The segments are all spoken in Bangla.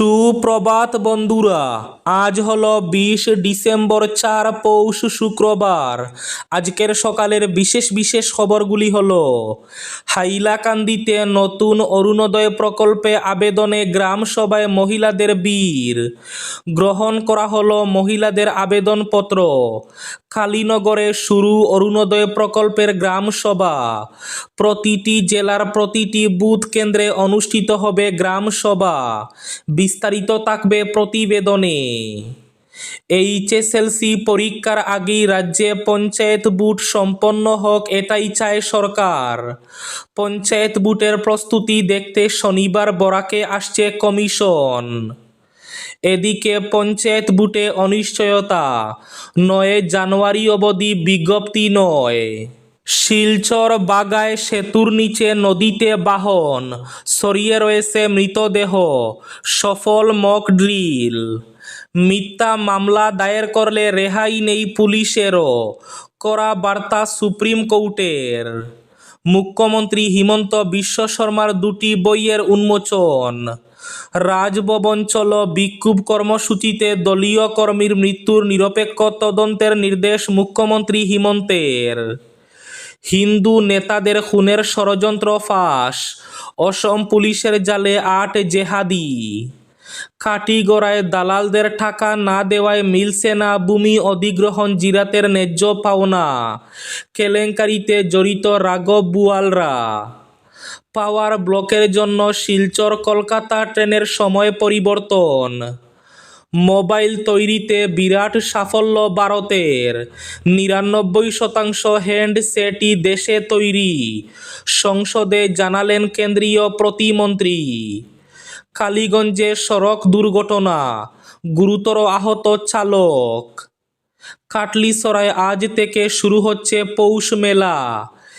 সুপ্রভাত বন্ধুরা, আজ হলো বিশ ডিসেম্বর চার পৌষ শুক্রবার। আজকের সকালের বিশেষ বিশেষ খবরগুলি হলো, হাইলাকান্দিতে নতুন অরুণোদয় প্রকল্পে আবেদনে গ্রাম সভায় মহিলাদের বীর। গ্রহণ করা হলো মহিলাদের আবেদনপত্র। কালীনগরে শুরু অরুণোদয় প্রকল্পের গ্রাম সভা। প্রতিটি জেলার প্রতিটি বুথ কেন্দ্রে অনুষ্ঠিত হবে গ্রাম সভা। বিস্তারিত থাকবে প্রতিবেদনে। এইচএসএলসি পরীক্ষার আগেই রাজ্যে পঞ্চায়েত বুট সম্পন্ন হোক এটাই চায় সরকার। পঞ্চায়েত বুটের প্রস্তুতি দেখতে শনিবার বরাকে আসছে কমিশন। এদিকে পঞ্চায়েত বুটে অনিশ্চয়তা, নয় জানুয়ারি অবধি বিজ্ঞপ্তি নয়। শিলচর বাগায় সেতুর নিচে নদীতে বাহন, সরিয়ে রয়েছে মৃতদেহ। সফল মক ড্রিল। মিথ্যা মামলা দায়ের করলে রেহাই নেই পুলিশেরও, করা বার্তা সুপ্রিম কোর্টের। মুখ্যমন্ত্রী হিমন্ত বিশ্ব শর্মার দুটি বইয়ের উন্মোচন। রাজভবন চল বিক্ষোভ কর্মসূচিতে দলীয় কর্মীর মৃত্যুর নিরপেক্ষ তদন্তের নির্দেশ মুখ্যমন্ত্রী হিমন্তের। হিন্দু নেতাদের খুনের ষড়যন্ত্র ফাঁস, অসম পুলিশের জালে আট জেহাদি। কাটিগড়ায় দালালদের টাকা না দেওয়ায় মিলছে না ভূমি অধিগ্রহণ জিরাতের ন্যায্য পাওনা। কেলেঙ্কারিতে জড়িত রাঘব বুয়ালরা। পাওয়ার ব্লকের জন্য শিলচর কলকাতা ট্রেনের সময় পরিবর্তন। মোবাইল তৈরিতে বিরাট সাফল্য ভারতের। নিরানব্বই শতাংশ হ্যান্ডসেটই দেশে তৈরি। সংসদে জানালেন কেন্দ্রীয় প্রতিমন্ত্রী। কালীগঞ্জে সড়ক দুর্ঘটনা, গুরুতর আহত চালক। কাটলিসরায় আজ থেকে শুরু হচ্ছে পৌষ মেলা।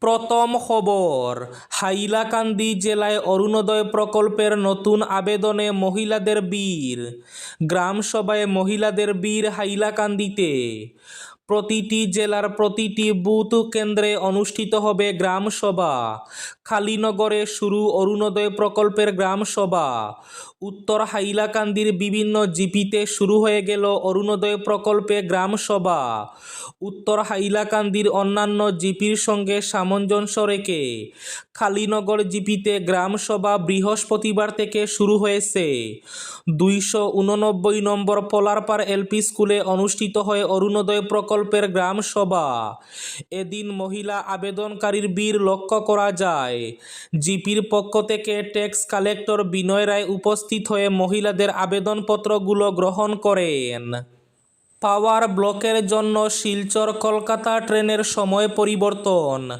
প্রথম খবর, হাইলাকান্দি জেলায় অরুণোদয় প্রকল্পের নতুন আবেদনে মহিলাদের বীর। গ্রাম সভায় মহিলাদের বীর হাইলাকান্দিতে। প্রতিটি জেলার প্রতিটি বুথ কেন্দ্রে অনুষ্ঠিত হবে গ্রাম সভা। কালীনগরে শুরু অরুণোদয় প্রকল্পের গ্রাম সভা। উত্তর হাইলাকান্দির বিভিন্ন জিপিতে শুরু হয়ে গেল অরুণোদয় প্রকল্পে গ্রাম সভা উত্তর হাইলাকান্দির অন্যান্য জিপির সঙ্গে সামঞ্জস্য রেখে কালীনগর জিপিতে গ্রাম সভা বৃহস্পতিবার থেকে শুরু হয়েছে। দুইশো উননব্বই নম্বর পোলারপাড় এলপি স্কুলে অনুষ্ঠিত হয় অরুণোদয় প্রকল্পের গ্রাম সভা এদিন মহিলা আবেদনকারীর বীর লক্ষ্য করা যায়। জিপির পক্ষ থেকে ট্যাক্স কালেক্টর বিনয় রায় উপস্থিত হয়ে মহিলাদের আবেদনপত্রগুলো গ্রহণ করেন। পাওয়ার ব্লকের জন্য শিলচর কলকাতা ট্রেনের সময় পরিবর্তন।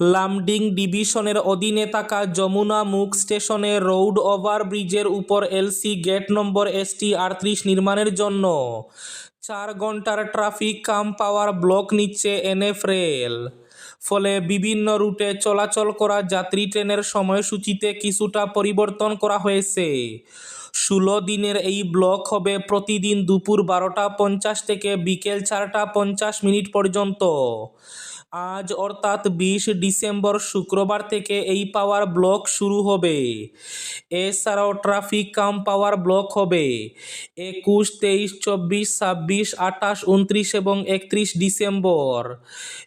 লামডিং ডিভিশনের অধীনে থাকা যমুনা মুখ স্টেশনে রোড ওভার ব্রিজের উপর এলসি গেট নম্বর এসটি আটত্রিশ নির্মাণের জন্য। চার ঘণ্টার ট্রাফিক কাম পাওয়ার ব্লক নিচ্ছে এনএফ রেল। ফলে বিভিন্ন রুটে চলাচল করা যাত্রী ট্রেনের সময়সূচিতে কিছুটা পরিবর্তন করা হয়েছে। ষোলো দিনের এই ব্লক হবে প্রতিদিন দুপুর বারোটা পঞ্চাশ থেকে বিকেল চারটা পঞ্চাশ মিনিট পর্যন্ত। আজ অর্থাৎ বিশ ডিসেম্বর শুক্রবার থেকে এই পাওয়ার ব্লক শুরু হবে। এছাড়াও ট্রাফিক কাম পাওয়ার ব্লক হবে। একুশ, তেইশ, চব্বিশ, ছাব্বিশ, আঠাশ, উনত্রিশ এবং একত্রিশ ডিসেম্বর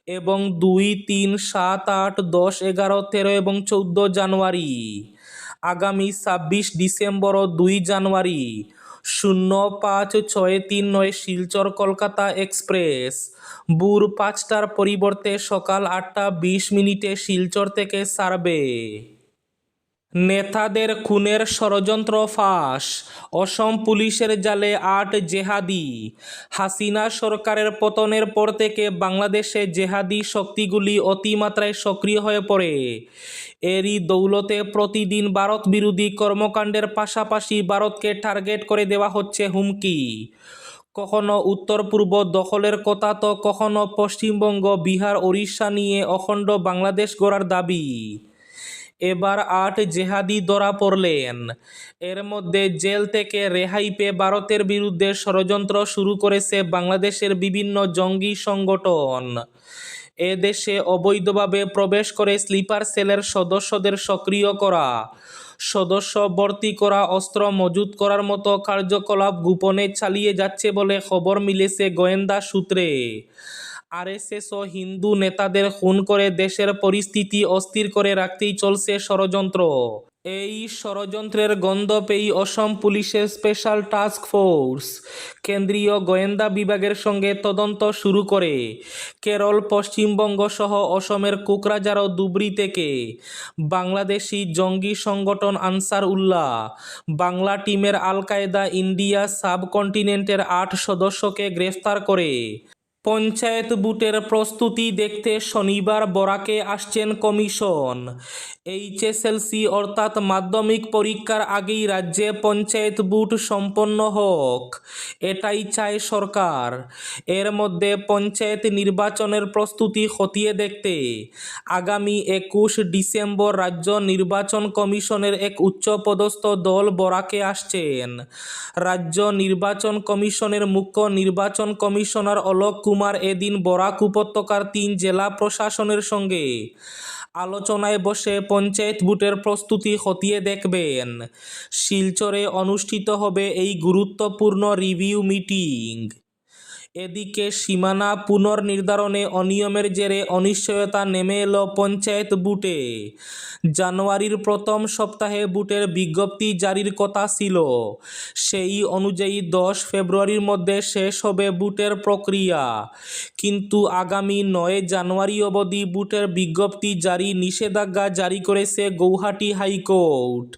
এবং দুই, তিন, সাত, আট, দশ, এগারো, তেরো এবং চৌদ্দ জানুয়ারি। আগামী ছাব্বিশ ডিসেম্বর ও দুই জানুয়ারি। শূন্য পাঁচ ছয় তিন নয় শিলচর কলকাতা এক্সপ্রেস। বুর পাঁচটার পরিবর্তে সকাল আটটা বিশ মিনিটে শিলচর থেকে ছাড়বে নেতাদের খুনের ষড়যন্ত্র ফাঁস। অসম পুলিশের জালে আট জেহাদি। হাসিনা সরকারের পতনের পর থেকে বাংলাদেশে জেহাদি শক্তিগুলি অতিমাত্রায় সক্রিয় হয়ে পড়ে। এরই দৌলতে প্রতিদিন ভারত বিরোধী কর্মকাণ্ডের পাশাপাশি ভারতকে টার্গেট করে দেওয়া হচ্ছে হুমকি। কখনো উত্তর পূর্ব দখলের কথা তো কখনো পশ্চিমবঙ্গ, বিহার, ওড়িশা নিয়ে অখণ্ড বাংলাদেশ গড়ার দাবি। এবার আট জেহাদি ধরা পড়লেন। এর মধ্যে জেল থেকে রেহাই পেয়ে ভারতের বিরুদ্ধে ষড়যন্ত্র শুরু করেছে বাংলাদেশের বিভিন্ন জঙ্গি সংগঠন। এ দেশে অবৈধভাবে প্রবেশ করে স্লিপার সেলের সদস্যদের সক্রিয় করা, সদস্য ভর্তি করা, অস্ত্র মজুত করার মতো কার্যকলাপ গোপনে চালিয়ে যাচ্ছে বলে খবর মিলেছে গোয়েন্দা সূত্রে। আরএসএস ও হিন্দু নেতাদের খুন করে দেশের পরিস্থিতি অস্থির করে রাখতেই চলছে ষড়যন্ত্র। এই ষড়যন্ত্রের গন্ধ পেয়েই অসম পুলিশের স্পেশাল টাস্ক ফোর্স, কেন্দ্রীয় গোয়েন্দা বিভাগের সঙ্গে তদন্ত শুরু করে। কেরল, পশ্চিমবঙ্গ সহ অসমের কোকরাঝার ও ধুবড়ি থেকে বাংলাদেশি জঙ্গি সংগঠন আনসার উল্লাহ, বাংলা টিমের আল কায়দা ইন্ডিয়া সাবকন্টিনেন্টের আট সদস্যকে গ্রেফতার করে। পঞ্চায়েত বুটের প্রস্তুতি দেখতে শনিবার বরাকে আসছেন কমিশন। এইচএসএলসি অর্থাৎ মাধ্যমিক পরীক্ষার আগেই রাজ্যে পঞ্চায়েত বুট সম্পন্ন হোক, এটাই চায় সরকার। এর মধ্যে পঞ্চায়েত নির্বাচনের প্রস্তুতি খতিয়ে দেখতে, আগামী একুশ ডিসেম্বর রাজ্য নির্বাচন কমিশনের এক উচ্চপদস্থ দল বরাকে আসছেন। রাজ্য নির্বাচন কমিশনের মুখ্য নির্বাচন কমিশনার অলোক কুমার এদিন বরাক উপত্যকার তিন জেলা প্রশাসনের সঙ্গে আলোচনায় বসে পঞ্চায়েত বুটের প্রস্তুতি খতিয়ে দেখবেন। শিলচরে অনুষ্ঠিত হবে এই গুরুত্বপূর্ণ রিভিউ মিটিং। এদিকে সীমানা পুনর্নির্ধারণে অনিয়মের জেরে অনিশ্চয়তা নেমে এলো পঞ্চায়েত বুটে। জানুয়ারির প্রথম সপ্তাহে বুটের বিজ্ঞপ্তি জারির কথা ছিল। সেই অনুযায়ী দশ ফেব্রুয়ারির মধ্যে শেষ হবে বুটের প্রক্রিয়া। কিন্তু আগামী নয় জানুয়ারি অবধি বুটের বিজ্ঞপ্তি জারি নিষেধাজ্ঞা জারি করেছে গৌহাটি হাইকোর্ট।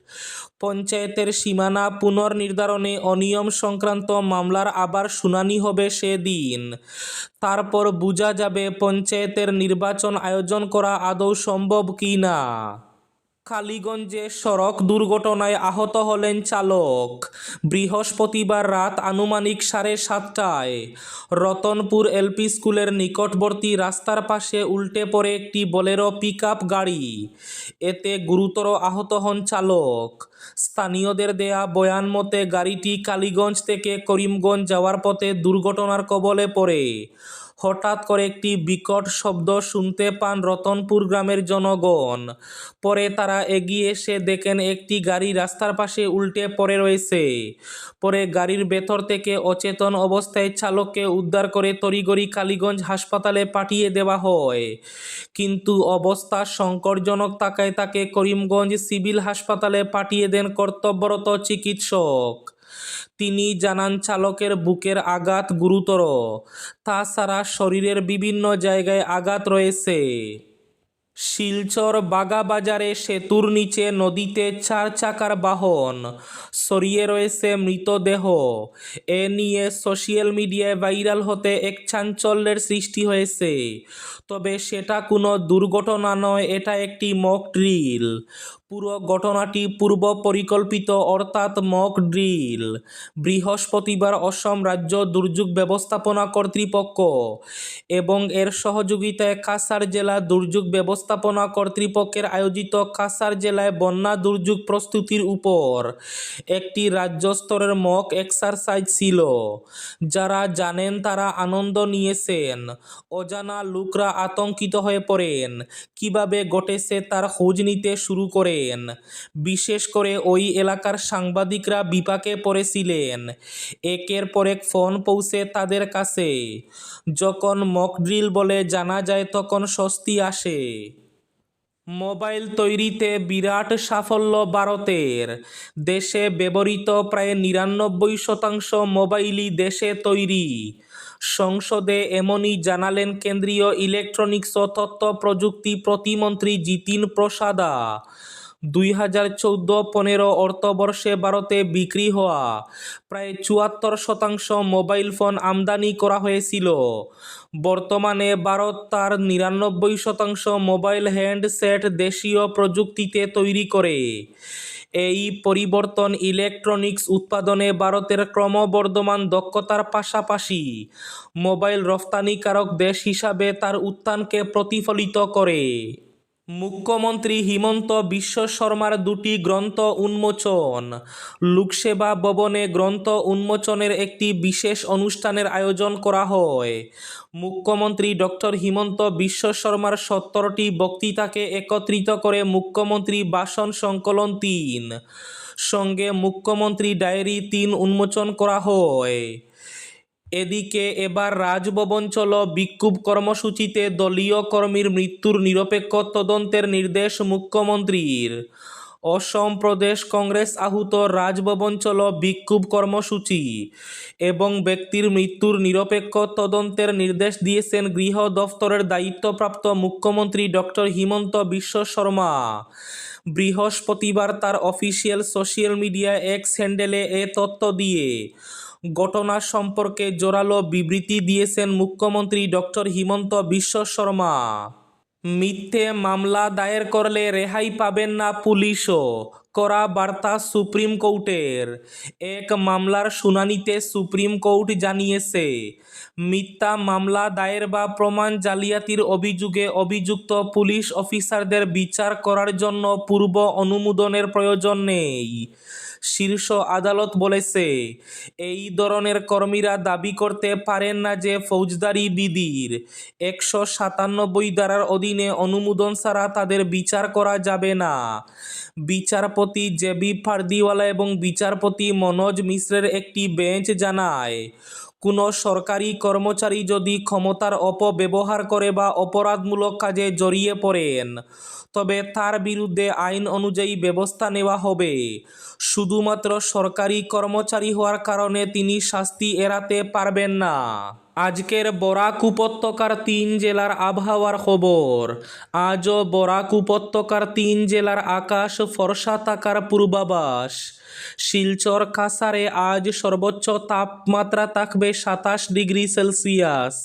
পঞ্চায়েতের সীমানা পুনর্নির্ধারণে অনিয়ম সংক্রান্ত মামলার আবার শুনানি হবে সেদিন। তারপর বোঝা যাবে পঞ্চায়েতের নির্বাচন আয়োজন করা আদৌ সম্ভব কি না কালীগঞ্জে সড়ক দুর্ঘটনায় আহত হলেন চালক। বৃহস্পতিবার রাত আনুমানিক সাড়ে সাতটায় রতনপুর এলপি স্কুলের নিকটবর্তী রাস্তার পাশে উল্টে পড়ে একটি বোলেরো পিকআপ গাড়ি। এতে গুরুতর আহত হন চালক। স্থানীয়দের দেয়া বয়ান মতে, গাড়িটি কালীগঞ্জ থেকে করিমগঞ্জ যাওয়ার পথে দুর্ঘটনার কবলে পড়ে। হঠাৎ করে একটি বিকট শব্দ শুনতে পান রতনপুর গ্রামের জনগণ। পরে তারা এগিয়ে এসে দেখেন একটি গাড়ি রাস্তার পাশে উল্টে পড়ে রয়েছে। পরে গাড়ির ভেতর থেকে অচেতন অবস্থায় চালককে উদ্ধার করে তড়িগড়ি কালীগঞ্জ হাসপাতালে পাঠিয়ে দেওয়া হয়। কিন্তু অবস্থা সংকটজনক থাকায় তাকে করিমগঞ্জ সিভিল হাসপাতালে পাঠিয়ে দেন কর্তব্যরত চিকিৎসক। তিনি জানান, চালকের বুকের আঘাত গুরুতর। তাছাড়া শরীরের বিভিন্ন জায়গায় আঘাত রয়েছে। শিলচর বাগাবাজারে সেতুর নিচে নদীতে চার চাকার বাহন সরিয়ে রয়েছে মৃতদেহ। এ নিয়ে সোশ্যাল মিডিয়ায় ভাইরাল হতে এক চাঞ্চল্যের সৃষ্টি হয়েছে। তবে সেটা কোনো দুর্ঘটনা নয়, এটা একটি মক ড্রিল পুরো ঘটনাটি পূর্ব পরিকল্পিত, অর্থাৎ মক ড্রিল বৃহস্পতিবার অসম রাজ্য দুর্যোগ ব্যবস্থাপনা কর্তৃপক্ষ এবং এর সহযোগিতায় কাসার জেলা দুর্যোগ ব্যবস্থাপনা কর্তৃপক্ষের আয়োজিত কাসার জেলায় বন্যা দুর্যোগ প্রস্তুতির উপর একটি রাজ্য স্তরের মক এক্সারসাইজ ছিল। যারা জানেন তারা আনন্দ নিয়েছেন। অজানা লোকরা আতঙ্কিত হয়ে পড়েন। কীভাবে ঘটেছে তার খোঁজ নিতে শুরু করেন বিশেষ করে ওই এলাকার সাংবাদিকরা বিপাকে পড়েছিলেন। একের পর এক ফোন পৌঁছে তাদের কাছে। যখন মকড্রিল বলে জানা যায় তখন স্বস্তি আসে। মোবাইল তৈরিতে বিরাট সাফল্য ভারতের। দেশে ব্যবহৃত প্রায় নিরানব্বই শতাংশ মোবাইলই দেশে তৈরি। সংসদে এমনই জানালেন কেন্দ্রীয় ইলেকট্রনিক্স ও তথ্য প্রযুক্তি প্রতিমন্ত্রী জিতিন প্রসাদা। দুই হাজার চৌদ্দ পনেরো অর্থবর্ষে ভারতে বিক্রি হওয়া প্রায় চুয়াত্তর শতাংশ মোবাইল ফোন আমদানি করা হয়েছিল। বর্তমানে ভারত তার নিরানব্বই শতাংশ মোবাইল হ্যান্ডসেট দেশীয় প্রযুক্তিতে তৈরি করে। এই পরিবর্তন ইলেকট্রনিক্স উৎপাদনে ভারতের ক্রমবর্ধমান দক্ষতার পাশাপাশি মোবাইল রফতানিকারক দেশ হিসাবে তার উত্থানকে প্রতিফলিত করে। মুখ্যমন্ত্রী হিমন্ত বিশ্ব শর্মার দুটি গ্রন্থ উন্মোচন। লোকসেবা ভবনে গ্রন্থ উন্মোচনের একটি বিশেষ অনুষ্ঠানের আয়োজন করা হয়। মুখ্যমন্ত্রী ডক্টর হিমন্ত বিশ্ব শর্মার সত্তরটি বক্তৃতাকে একত্রিত করে মুখ্যমন্ত্রী ভাষণ সংকলন তিন। সঙ্গে মুখ্যমন্ত্রী ডায়েরি তিন উন্মোচন করা হয়। এদিকে এবার রাজভবন চলো বিক্ষোভ কর্মসূচিতে দলীয় কর্মীর মৃত্যুর নিরপেক্ষ তদন্তের নির্দেশ মুখ্যমন্ত্রীর। অসম প্রদেশ কংগ্রেস আহুত রাজভবন চলো বিক্ষোভ কর্মসূচি এবং ব্যক্তির মৃত্যুর নিরপেক্ষ তদন্তের নির্দেশ দিয়েছেন গৃহ দফতরের দায়িত্বপ্রাপ্ত মুখ্যমন্ত্রী ডক্টর হিমন্ত বিশ্ব শর্মা। বৃহস্পতিবার তার অফিসিয়াল সোশ্যাল মিডিয়া এক্স হ্যান্ডেলে এ তথ্য দিয়ে ঘটনা সম্পর্কে জোরালো বিবৃতি দিয়েছেন মুখ্যমন্ত্রী ডক্টর হিমন্ত বিশ্ব শর্মা। মিথ্যে মামলা দায়ের করলে রেহাই পাবেন না পুলিশও, করা বার্তা সুপ্রিম কোর্টের। এক মামলার শুনানিতে সুপ্রিম কোর্ট জানিয়েছে, মিথ্যা মামলা দায়ের বা প্রমাণ জালিয়াতির অভিযোগে অভিযুক্ত পুলিশ অফিসারদের বিচার করার জন্য পূর্ব অনুমোদনের প্রয়োজন নেই। শীর্ষ আদালত বলেছে, এই ধরনের কর্মীরা দাবি করতে পারেন না যে ফৌজদারি বিধির একশো সাতানব্বই ধারার অধীনে অনুমোদন ছাড়া তাদের বিচার করা যাবে না। বিচারপতি জেবি ফার্দিওয়ালা এবং বিচারপতি মনোজ মিশ্রের একটি বেঞ্চ জানায় কোনো সরকারি কর্মচারী যদি ক্ষমতার অপব্যবহার করে বা অপরাধমূলক কাজে জড়িয়ে পড়েন, তবে তার বিরুদ্ধে আইন অনুযায়ী ব্যবস্থা নেওয়া হবে। শুধুমাত্র সরকারি কর্মচারী হওয়ার কারণে তিনি শাস্তি এড়াতে পারবেন না। আজকের বরাক উপত্যকার তিন জেলার আবহাওয়ার খবর। আজও বরাক উপত্যকার তিন জেলার আকাশ ফর্সা থাকার পূর্বাভাস। শিলচর কাসারে আজ সর্বোচ্চ তাপমাত্রা থাকবে সাতাশ ডিগ্রি সেলসিয়াস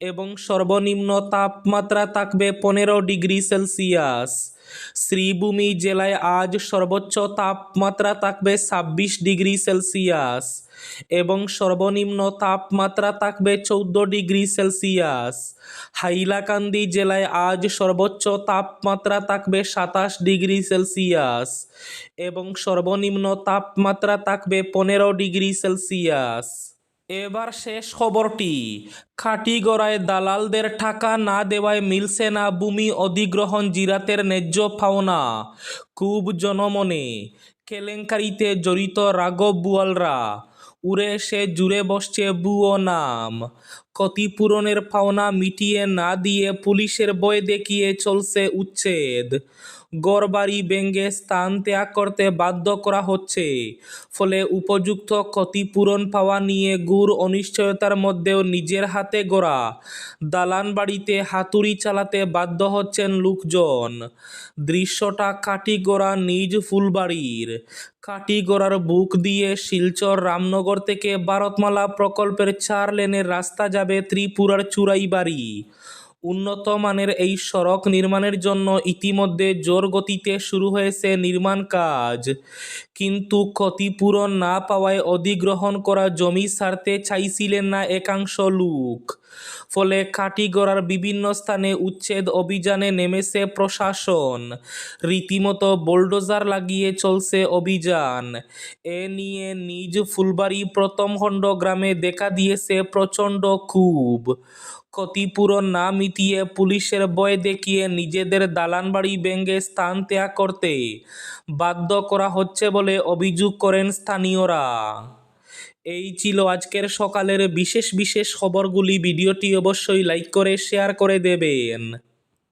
এবং সর্বনিম্ন তাপমাত্রা থাকবে পনেরো ডিগ্রি সেলসিয়াস। শ্রীভূমি জেলায় আজ সর্বোচ্চ তাপমাত্রা থাকবে ছাব্বিশ ডিগ্রি সেলসিয়াস। এবং সর্বনিম্ন তাপমাত্রা থাকবে চৌদ্দ ডিগ্রি সেলসিয়াস। হাইলাকান্দি জেলায় আজ সর্বোচ্চ তাপমাত্রা থাকবে সাতাশ ডিগ্রি সেলসিয়াস এবং সর্বনিম্ন তাপমাত্রা থাকবে পনেরো ডিগ্রি সেলসিয়াস। এবার শেষ খবরটি। খাটিগড়ায় দালালদের টাকা না দেওয়ায় মিলছে না ভূমি অধিগ্রহণ জিরাতের ন্যায্য পাওনা। খুব জনমনে কেলেঙ্কারিতে জড়িত রাঘব বুয়ালরা। উড়ে সে জুড়ে বসছে বুয়ো নাম। ক্ষতিপূরণের পাওনা মিটিয়ে না দিয়ে পুলিশের ভয় দেখিয়ে চলছে উচ্ছেদ। গড়বাড়ি ব্যঙ্গে স্থান ত্যাগ করতে বাধ্য করা হচ্ছে। ফলে উপযুক্ত ক্ষতিপূরণ পাওয়া নিয়ে গুড় অনিশ্চয়তার মধ্যেও নিজের হাতে গড়া। দালান বাড়িতে হাতুড়ি চালাতে বাধ্য হচ্ছেন লোকজন। দৃশ্যটা কাটি গড়া নিজ ফুলবাড়ির। কাটিগড়ার বুক দিয়ে শিলচর রামনগর থেকে ভারতমালা প্রকল্পের চার লেনের রাস্তা যাবে ত্রিপুরার চুরাইবাড়ি। উন্নত মানের এই সড়ক নির্মাণের জন্য ইতিমধ্যে জোর গতিতে শুরু হয়েছে নির্মাণ কাজ। কিন্তু ক্ষতিপূরণ না পাওয়ায় অধিগ্রহণ করা জমি ছাড়তে চাইছিলেন না একাংশ লোক। ফলে কাটিগড়ার বিভিন্ন স্থানে উচ্ছেদ অভিযানে নেমেছে প্রশাসন। রীতিমতো বোলডোজার লাগিয়ে চলছে অভিযান। এ নিয়ে নিজ ফুলবাড়ি প্রথম প্রথমখণ্ড গ্রামে দেখা দিয়েছে প্রচণ্ড ক্ষোভ। ক্ষতিপূরণ না মিটিয়ে পুলিশের ভয় দেখিয়ে নিজেদের দালানবাড়ি ভেঙে স্থান ত্যাগ করতে বাধ্য করা হচ্ছে বলে অভিযোগ করেন স্থানীয়রা। এই ছিল আজকের সকালের বিশেষ বিশেষ খবরগুলি। ভিডিওটি অবশ্যই লাইক করে, শেয়ার করে দেবেন।